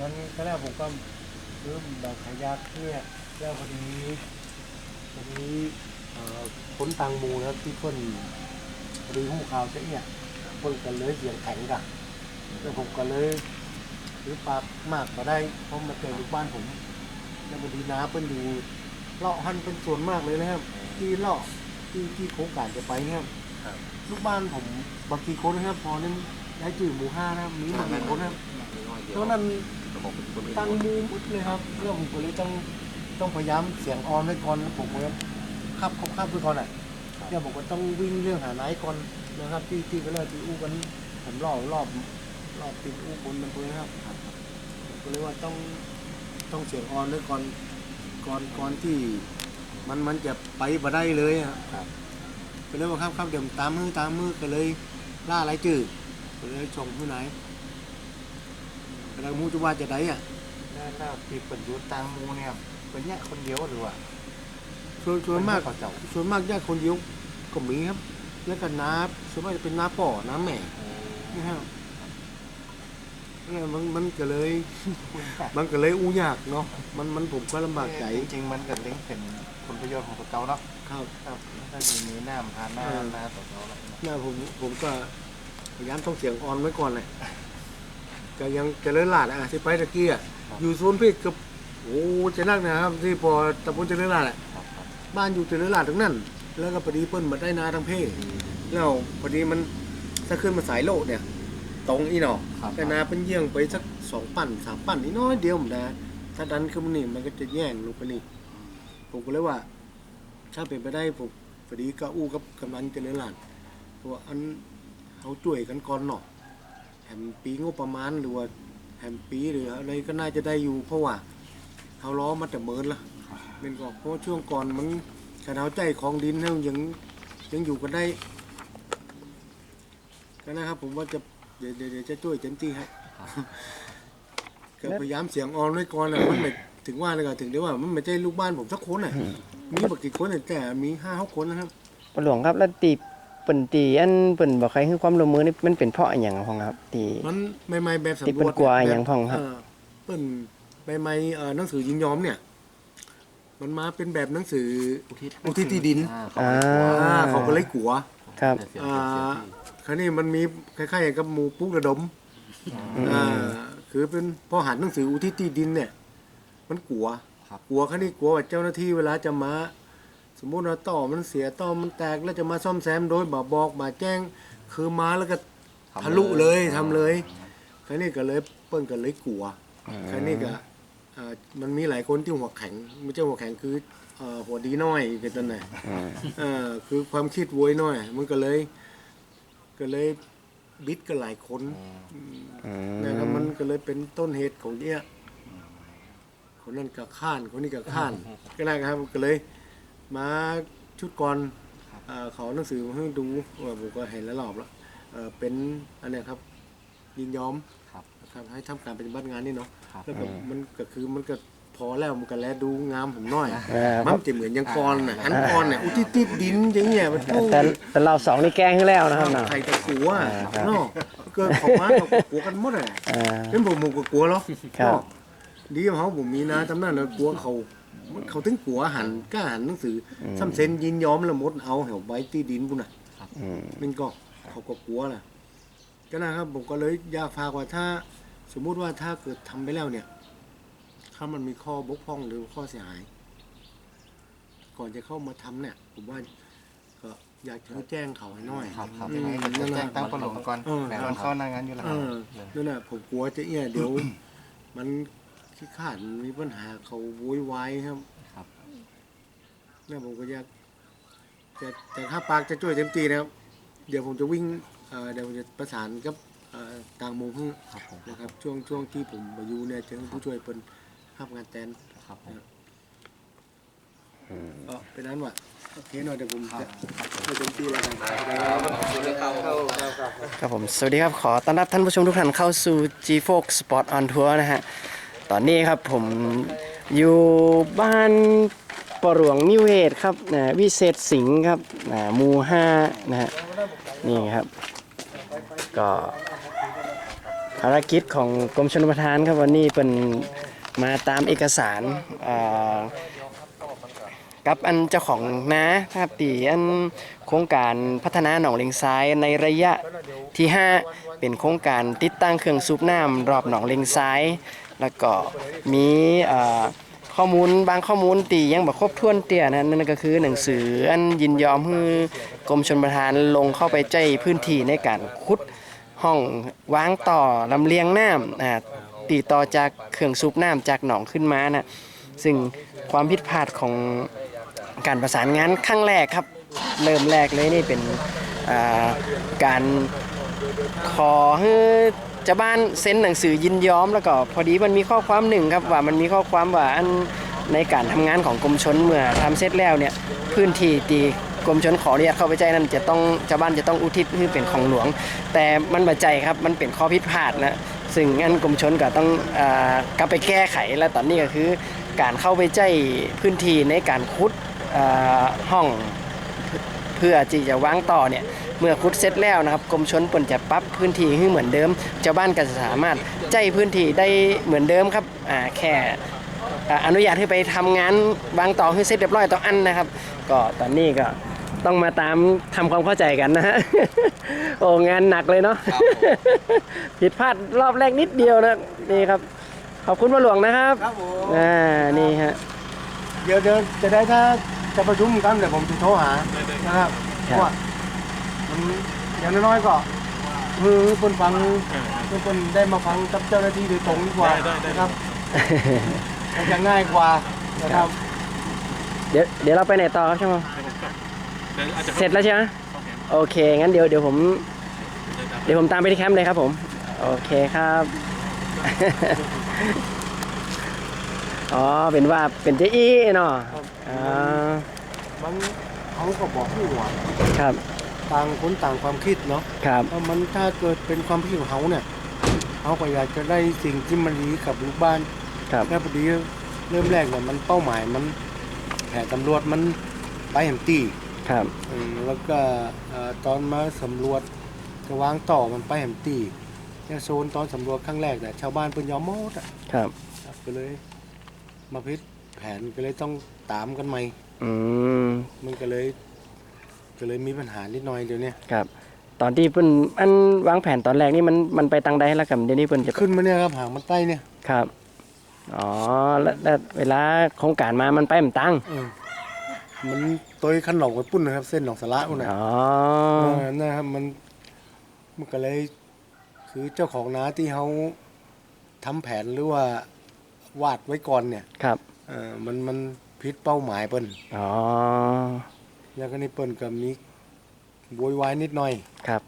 มันก็แล้วผมก็เริ่มแบบขยักเนี่ยแล้วพอดีพอดีเอ่อคนตังหมูนะครับที่เพิ่นพอดีหูข่าวเสียเนี่ยเพิ่นกันเลยเสียงแข็งกันแล้วผมก็เลยหรือปากมากมาได้เพราะมาเจอลูกบ้านผมแล้วพอดีน้าเพิ่นอยู่เลาะหันเป็นส่วนมากเลยนะครับ ที่เลาะที่ที่โครงการจะไปเนี่ยครับครับลูกบ้านผมบางทีคนนะครับพอนั้นย้ายจื่อหมู่ห้านะครับมีหนึ่งคนนะครับเพราะนั้น ระบบเป็นคนอื่นตั้งมูมุดเลยครับเรื่องผมก็เลยต้องต้องพยายามเสียงออนไว้ก่อนผมก็ขับขับขับไปก่อนอะเดี๋ยวผมก็ต้องวิ่งเรื่องหาไนท์ก่อนนะครับ ที่ที่ก็เลยที่อู้กันผมรอบรอบรอบติดอู้บนมันเลยนะครับผมก็เลยว่าต้องต้องเสียงออนไว้ก่อนก่อนก่อนที่มันมันจะไปบ่ได้เลยอะครับก็เลยว่าครับครับเดี๋ยวผมตามมือตามมือก็เลยล่าไรจืดก็เลยส่งที่ไหน กำลังมูจะว่าจะได้อะถ้าที่เป็นยุทธตังมูเนี่ยเป็นเนี่ยคนเดียวหรือว่าส่วนส่วนมากเขาเจ้าส่วนมากญาติคนเดียวก็มีครับ แล้วก็น้าส่วนมากจะเป็นน้าป่อน้าแม่นะครับเนี่ยมันมันก็เลย มันก็เลยอู้ยากเนาะมันมันผมก็ลำบากใจจริงๆมันก็เล้งเป็นผลประโยชน์ของตัวเก่าเนาะครับครับถ้าจะมีน้ำทานหน้าเออหน้าตัวเก่าแล้วเนี่ยผมผมก็พยายามต้องเสียงออนไว้ก่อนเลย ก็ยังเจริญลาดอะที่ไปตะกี้อะอยู่โซนเพชรกับโอ้จะนักนะครับ ที่พอตำบลเจริญลาดอะครับครับบ้านอยู่เจริญลาดทั้งนั้น แล้วก็พอดีเปิ้นมาได้นาทั้งเพศแล้วพอดีมันถ้าขึ้นมาสายโลดเนี่ย ตรงอีหนอครับแต่นาเป็นเยี่ยงไปสักสองปั่นสามปั่นนี่น้อยเดียวผมนะถ้าดันขึ้นมานี่มันก็จะแย่งลงไปนี่ผมก็เลยว่า ถ้าเป็นไปได้ผมพอดีก็อู้กับกำนันเจริญลาดเพราะว่าอันเขาช่วยกันก่อนเนาะ แถมปีงบประมาณหรือว่าแถมปีหรืออะไรก็น่าจะได้อยู่ เพราะว่าเขาล้อมาแต่เมินละเป็นก็เพราะช่วงก่อนมันกระเทาใจของดินเนี่ยยังยังอยู่กันได้ก็นะครับ ผมว่าจะเดี๋ยวเดี๋ยวจะช่วยเต็มที่ให้ก็พยายามเสียงออนไว้ก่อนนะมันไม่ถึงว่าเลยก็ถึงได้ว่ามันไม่ใช่ลูกบ้านผมสักคนน่ะมีบักกี่คนแต่มีห้าหกคนนะครับปหลวงครับแล้วตี เปิ่นตีอันเปิ่นบอกใครให้ความร่วมมือนี่มันเป็นเพราะอหย่างพ่องครับตีมันใหม่ๆแบบที่สำรเป็นวจกลัวแบบอย่างพ่องครับเเปิ้นใหม่ๆเอ่อหนังสือยินยอมเนี่ยมันมาเป็นแบบหนังสืออุทิศอุทิศที่ดินอ่าอ่าเขาก็เลยกลัวครับเสียอ่เสียาที่คราวนี้มันมีคล้ายๆกับหมูปุ๊กระดมอ่าคือเป็นพอหันหนังสืออุทิศที่ดินเนี่ย มันกลัวครับกลัวคราวนี้กลัวว่าเจ้าหน้าที่เวลาจะมาส มมุติว่าต่อมันเสียต่อมันแตกแล้วจะมาซ่อมแซมโดยบอบอกมาแจ้ง คือมาแล้วก็ทะลุเลยทำเลยคราวนี้ก็เลยเปิ้นก็เลยกลัวคราวนี้ก็อ่ามันมีหลายคนที่หัวแข็งไม่ใช่หัวแข็งคือเอ่อหัวดีน้อยเป็นต้นไหนอืมเอ่อคือความคิดโวยน้อย มันก็เลย ก็เลยบิดกันหลายคนอืนะครับมมันก็เลยเป็นต้นเหตุของเนี้ยคนนั้นก็ข้านคนนี้ก็ข้าน ก็ได้ครับก็เลย มาชุดก่อนเอ่อเขาหนังสือมาให้ดูว่าผมก็เห็นแล้วรอบแล้วเอ่อเป็นอันเนี้ยครับยินยอมครับนะครับให้ทำการปฏิบัติงานนี่เนาะครับแล้วก็มันก็คือมันก็พอแล้วมันก็แลดูงามผมน้อยเออมันจะเหมือนอยังกรน่ะอันกรน่ะอุทิศติดดินอย่างเงี้ยมันโอ้แต่แต่เราสองนี่แกล้งขึ้นแล้วนะครับเนาะใครจะกลัวอ่าครับเนาะเกิดของมาเขาก็กลัวกันหมดเลยอ่าเป็นผมผมก็กลัวหรอกครับเนาะดีของเขาผมมีนะจำนั้นนะกลัวเขา เขาถึงกลัวหันกล้าหันหนังสืออซ้ำเซ็นยินยอมแล้วหมดเอาเหวไว้ที่ดินบุญน่ะอืมมันก็เขาก็กลัวแหละก็นะครับผมก็เลยอยากฝากว่าถ้า สมมุติว่าถ้าเกิดทำไปแล้วเนี่ย ถ้ามันมีข้อบกพร่องหรือข้อเสียหาย ก่อนจะเข้ามาทำเนี่ย ผมว่าก็อยากจะให้แจ้งเขาให้หน่อยครับครับอืมให้จะแจ้งตั้งปลงก่อนเออแต่มันเข้าหน้างานอยู่แล้วเออนั่นแหละผมกลัวจะเอี้ยเดี๋ยว มัน ขี้ขาดมีปัญหาเขาโวยวายครับครับนี่ผมก็อยากจะแต่ถ้าปากจะช่วยเต็มที่นะครับ เดี๋ยวผมจะวิ่งเอ่อเดี๋ยวผมจะประสานกับเอ่อต่างหมู่เพื่อครับผมนะครับ ช่วงช่วงที่ผมมาอยู่เนี่ยจะให้ผู้ช่วยเป็นภาพงานแตนครับผมก็เป็นนั้นว่ะโอเคหน่อยเดี๋ยวผมครับจะช่วยเต็มที่แล้วกันครับผม สวัสดีครับ ขอต้อนรับท่านผู้ชมทุกท่านเข้าสู่ G f o x Sport on Tour นะฮะ ตอนนี้ครับผมอยู่บ้านปรวงนิเวศครับนะวิเศษสิงห์ครับนะหมู่ห้านะฮะนี่ครับ ก็ภารกิจของกรมชลประทานครับวันนี้เป็นมาตามเอกสารกับอันเจ้าของนะครับตีอันโครงการพัฒนาหนองเลงซ้ายในระยะที่ 5 เป็นโครงการติดตั้งเครื่องสูบน้ำรอบหนองเลงซ้าย แล้วก็มีข้อมูลบางข้อมูลตียังแบบครบถ้วนเตี่ยนะนั่นก็คือหนังสืออันยินยอมให้กรมชลประทานลงเข้าไปใจพื้นที่ในการขุดห้องวางต่อลำเลียงน้ำอ่าตีต่อจากเครื่องสูบน้ำจากหนองขึ้นมานะซึ่งความผิดพลาดของการประสานงานครั้งแรกครับ เริ่มแรกเลยนี่เป็นอ่าการขอให้ เจ้าบ้านเซ็นหนังสือยินยอมแล้วก็พอดีมันมีข้อความหนึ่งครับว่ามันมีข้อความว่าอันในการทำงานของกรมชนเมื่อทำเสร็จแล้วเนี่ยพื้นที่ตีกรมชนขออนุญาตเข้าไปใจนั้นจะต้องชาวบ้านจะต้องอุทิศให้เป็นของหลวง แต่มันบัจใจครับมันเป็นข้อผิดพลาดนะซึ่งงั้นกรมชนก็ต้องอากลับไปแก้ไขและตอนนี้ก็คือ การเข้าไปใจพื้นที่ในการขุดอ่าห้อง พื่อที่จะวางต่อเนี่ยเมื่อคุดเสร็จแล้วนะครับกรมชนเปิ่นจะปรับพื้นที่ให้เหมือนเดิมชาวบ้านก็จะสามารถใจพื้นที่ได้เหมือนเดิมครับอ่าแค่อ่าอนุญาตให้ไปทำงานวางต่อให้เสร็จเรียบร้อยต่ออันนะครับ ก็ตอนนี้ก็ต้องมาตามทำความเข้าใจกันนะฮะโอ้งานหนักเลยเนาะผิดพลาดรอบแรกนิดเดียวนะนี่ครับ ขอบคุณพ่อหลวงนะครับครับผมอ่านี่ฮะเดี๋ยวเดี๋ยวจะได้ถ้า จะประชุมกันเดี๋ยวผมจะโทรหานะครับครับว่ามันอย่างน้อยๆก็คือเพิ่นฟังเพิ่นได้มาฟังกับเจ้าหน้าที่โดยตรงดีกว่านะครับมันจะง่ายกว่านะครับเดี๋ยวเดี๋ยวเราไปไหนต่อครับช่างเสร็จแล้วใช่ไหมโอเค งั้นเดี๋ยวเดี๋ยวผม เดี๋ยวผมตามไปที่แคมป์เลยครับผม โอเคครับ อ๋อ เป็นว่าเป็นเจ๊อี้เนาะ อ๋อมันเขาก็บอกที่ว่าครับต่างคนต่างความคิดเนาะครับ ถ้ามันถ้าเกิดเป็นความคิดของเขาเนี่ยเขาก็อยากจะได้สิ่งที่มันดีกับลูกบ้านครับ แล้วพอดีเริ่มแรกเนี่ยมันเป้าหมายมันแผนตำรวจมันไปแหมตีครับอืมแล้วก็เอ่อตอนมาสำรวจจะวางต่อมันไปแหมตีเนี่ยโซนตอนสำรวจครั้งแรกเนี่ยชาวบ้านเพิ่นยอมหมดอะครับครับก็เลยมาพิษแผนก็เลยต้อง ตามกันใหม่ อืมมันก็เลย ก็เลยมีปัญหานิดหน่อยเดี๋ยวนี้ครับ ตอนที่เพิ่นอันวางแผนตอนแรกนี่มันมันไปตังใดแล้วครับเดี๋ยวนี้เพิ่นจะขึ้นมาเนี่ยครับหางมันใต้เนี่ยครับอ๋อแล้วแล้วเวลาโครงการมามันไปมันตังเออมันตัวขันหนองไปปุ้นนะครับ เส้นหนองสาระพุ่นนะอ๋อเออนะครับมันมันก็เลย คือเจ้าของนาที่เขาทำแผนหรือว่าวาดไว้ก่อนเนี่ย ครับ เออมันมัน พิษเป้าหมายเปิ้นอ๋อ แล้วก็นี่เปิ้นก็มีโวยวายนิดหน่อย ครับ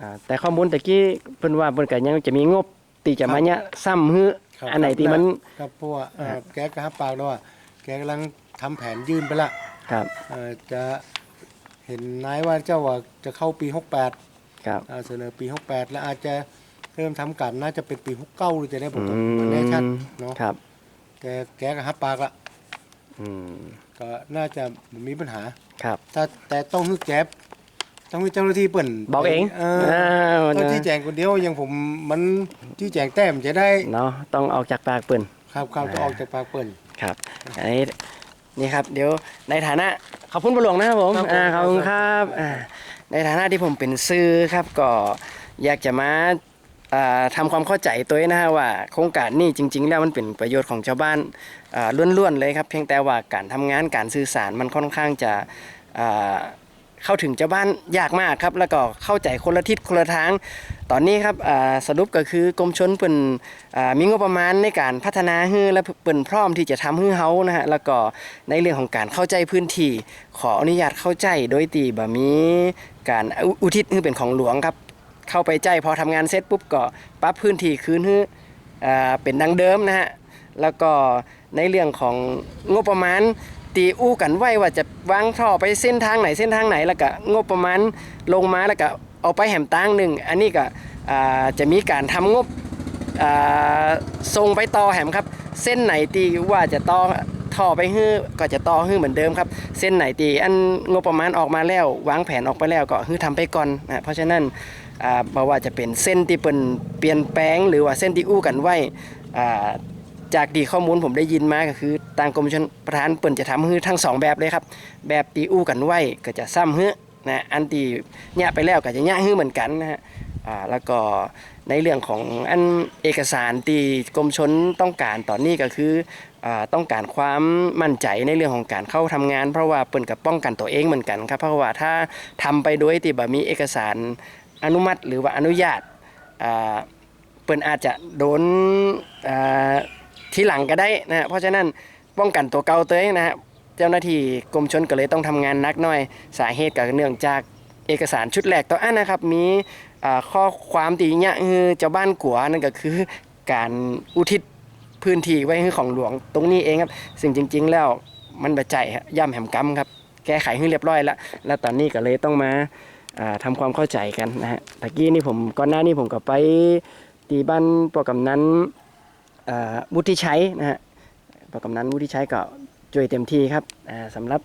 อ่าแต่ข้อมูลตะกี้เพิ่นว่าเพิ่นก็ยังจะมีงบที่จะมาเนี่ยซ้ำฮื้อครับอันไหนที่มัน ครับเพราะว่าเอ่อครับแกก็ฮับปากแล้วว่าแกกำลังทำแผนยื่นไปละครับ เอ่อจะเห็นนายว่าเจ้าว่าจะเข้าปี 68 ครับ อ่าเสนอปี 68 แล้วอาจจะเริ่มทำการน่าจะเป็นปี 69หรือจะได้ผมก็อืมไม่แน่ชัดเนาะครับ แกแกก็ฮับปากละ อืมก็น่าจะบ่มีปัญหา ครับ แต่แต่ต้องให้แก๊บต้องให้เจ้าหน้าที่เปิ่นบอกเองเอออ่าต้องที่แจงคนเดียวอย่างผมมันที่แจงแต้มจะได้เนาะต้องออกจากปากเปิ้นครับครับต้องออกจากปากเปิ่น ครับอันนี้นี่ครับ เดี๋ยวในฐานะขอบคุณประหลวงนะครับผมครับผม อ่าขอบคุณครับอ่าในฐานะที่ผมเป็นซื้อครับก็อยากจะมา อ่าทำความเข้าใจตัวเองนะฮะว่าโครงการนี้จริง ๆ แล้วมันเป็นประโยชน์ของชาวบ้านล้วนๆเลยครับ เพียงแต่ว่าการทำงานการสื่อสารมันค่อนข้างจะเข้าถึงชาวบ้านยากมากครับ แล้วก็เข้าใจคนละทิศคนละทาง ตอนนี้ครับสรุปก็คือกรมชนเปิ่นมีงบประมาณในการพัฒนาฮื้อและเปิ่นพร้อมที่จะทำฮื้อเฮานะฮะแล้วก็ในเรื่องของการเข้าใจพื้นที่ ขออนุญาตเข้าใจโดยตีบ่มีการอุอุทิศฮื้อเป็นของหลวงครับ เข้าไปใจพอทำงานเสร็จปุ๊บก็ปรับพื้นที่คืนฮื้ออ่าเป็นดังเดิมนะฮะแล้วก็ในเรื่องของงบประมาณตีอู้กันไว้ว่าจะวางท่อไปเส้นทางไหนเส้นทางไหนแล้วก็งบประมาณลงมาแล้วก็เอาไปแหมตั้งหนึ่งอันนี้ก็อ่าจะมีการทำงบอ่าส่งไปต่อแหมครับ เส้นไหนตีว่าจะต่อท่อไปฮื้อก็จะต่อฮื้อเหมือนเดิมครับ เส้นไหนตีอันงบประมาณออกมาแล้ว วางแผนออกไปแล้วก็ฮื้อทำไปก่อนนะเพราะฉะนั้น อ่าบ่ว่าจะเป็นเส้นที่เปิ้นเปลี่ยนแปลง หรือว่าเส้นที่อู้กันไว้อ่าจากที่ข้อมูลผมได้ยินมาก็คือทางกรมชลประทานเปิ้นจะทำให้ทั้งสองแบบเลยครับ แบบที่อู้กันไว้ก็จะซ้ำเฮือนะอันที่เนี่ยไปแล้วก็จะเนี่ยฮือเหมือนกันนะฮะอ่าแล้วก็ในเรื่องของอันเอกสารที่กรมชนต้องการตอนนี้ก็คืออาต้องการความมั่นใจในเรื่องของการเข้าทำงาน เพราะว่าเปิ้นกับป้องกันตัวเองเหมือนกันครับเพราะว่าถ้าทำไปโดยที่แบบมีเอกสาร อนุมัติหรือว่าอนุญาตเปิ้นอาจจะโดนทีหลังก็ได้นะฮะเพราะฉะนั้นป้องกันตัวเก่าเองนะฮะเจ้าหน้าที่กรมชนก็เลยต้องทำงานนักหน่อย สาเหตุก็เนื่องจากเอกสารชุดแรกตัวอันนะครับมีข้อความตีเนี่ยคือเจ้าบ้านกัวนั่นก็คือการอุทิศพื้นที่ไว้ให้ของหลวงตรงนี้เองครับซึ่งจริง ๆ แล้วมันบะใจฮะย่ำแหมกำครับแก้ไขให้เรียบร้อยแล้ว แล้วตอนนี้ก็เลยต้องมา อ่าทำความเข้าใจกันนะฮะตะกี้นี่ผมก่อนหน้านี้ผมก็ไปตีบ้านปอกำนันอ่าวุฒิชัยนะฮะปอกำนันวุฒิชัยก็ช่วยเต็มที่ครับอ่าสำหรับ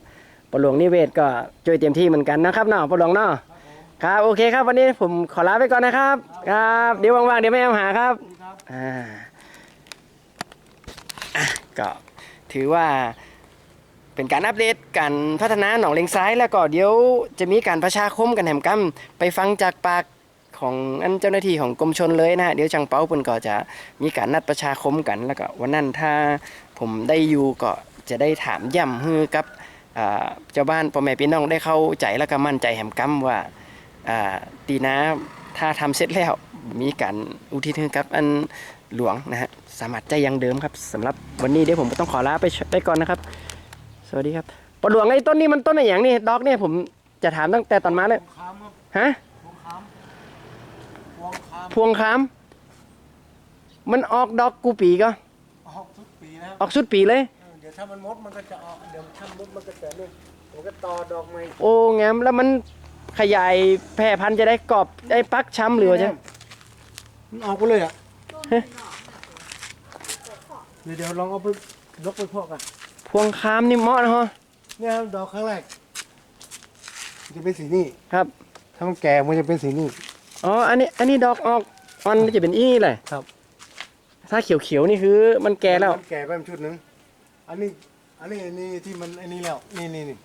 ปหลวงนิเวศก็ช่วยเต็มที่เหมือนกันนะครับเนาะปหลวงเนาะครับโอเคครับวันนี้ผมขอลาไปก่อนนะครับครับเดี๋ยวว่างๆเดี๋ยวไม่เอาหาครับอ่าก็ถือว่า เป็นการอัปเดตการพัฒนาหนองเลงซ้ายแล้วก็เดี๋ยวจะมีการประชาคมกันแหมกัมไปฟังจากปากของอันเจ้าหน้าที่ของกรมชนเลยนะฮะเดี๋ยวจังเป้าเปิ่นก็จะมีการนัดประชาคมกันแล้วก็วันนั้นถ้าผมได้อยู่ก็จะได้ถามย่ำฮือกับเจ้าบ้านพ่อแม่พี่น้องได้เข้าใจแล้วก็มั่นใจแหมกัมว่าอ่าตีนะถ้าทำเสร็จแล้วมีการอุทิศให้กับอันหลวงนะฮะสามารถใจยังเดิมครับสำหรับวันนี้เดี๋ยวผมต้องขอลาไปไปก่อนนะครับ สวัสดีครับปลหลวงไอ้ต้นนี้มันต้นอะไรอย่างนี่ดอกเนี่ยผมจะถามตั้งแต่ตอนมาเลยวงคามครับฮะวงคามวงคามพวงคาม มันออกดอกกูปีก็ออกทุกปีนะออกสุดปีเลย เออเดี๋ยวถ้ามันมดมันก็จะออกเดี๋ยวถ้ามดมันก็จะเนี่ยผมก็ต่อดอกไม้โอ้งามแล้วมันขยายแพร่พันธุ์จะได้กรอบได้ปักช้ำหรือว่าจะมันออกไปเลยอะเดี๋ยวเดี๋ยวลองเอาไปยกไปพวกกันพ วงคามนี่เหมาะนะฮะเนี่ยครับดอกครั้งแรกมันจะเป็นสีนี้ครับ ถ้ามันแก่มันจะเป็นสีนี้ อ๋อ อันนี้ อันนี้ดอกออกมันจะเป็นอี้เลยครับ ถ้าเขียวๆนี่คือ มันแก่แล้ว มันแก่ไปมันชุดหนึง อันนี้ อันนี้อันนี้ที่มันอันนี้แล้ว นี่นี่นี่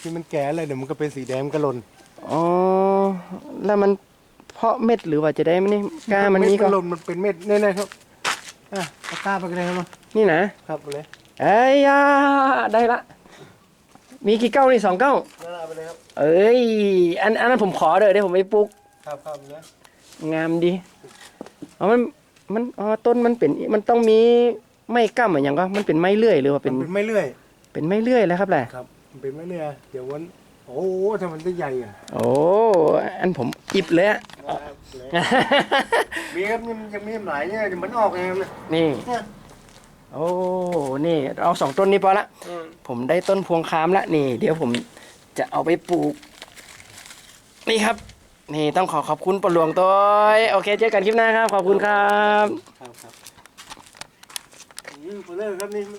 ที่มันแก่เลยเดี๋ยวมันก็เป็นสีแดงมันก็หล่นอ๋อ แล้วมันเพาะเม็ดหรือว่าจะได้ไหมนี่กล้ามันนี่ก็เดหล่นมันเป็นเม็ดแน่ๆครับ อะเอากล้าไปกันเลยครับ นี่นะครับเอาเลย เอ้ยยาได้ละ มีกี่เก้านี่สองเก้านั่นเอาไปเลยครับเอ้ยอันอันนั้นผมขอเด้อเดี๋ยวผมไปปลูกครับครับเลยงามดีอ๋อมันมันอ๋อต้นมันเป็นมันต้องมีไม้กั้มอะไรอย่างก็มันเป็นไม้เลื่อยหรือว่าเป็เป็นนเป็นไม่เลื่อยเป็นไม้เลื่อยแล้วครับแหละครับมันเป็นไม่เลื่อยเดี๋ยววันโอ้โหถ้ามันได้ใหญ่อะโอ้อันผมอิบเลยอะ มีครับยังยังมีหลายเนี่ยเดี๋ยวมันออกเองเลยนี่ เนี่ย โอ้ นี่เอาสองต้นนี้พอละผมได้ต้นพวงคามละนี่ เดี๋ยวผมจะเอาไปปลูก นี่ครับ นี่ต้องขอขอบคุณปลหลวงตัวโอเค เจอกันคลิปหน้าครับ ขอบคุณครับ ครับครับอืมไปเลยครับนี่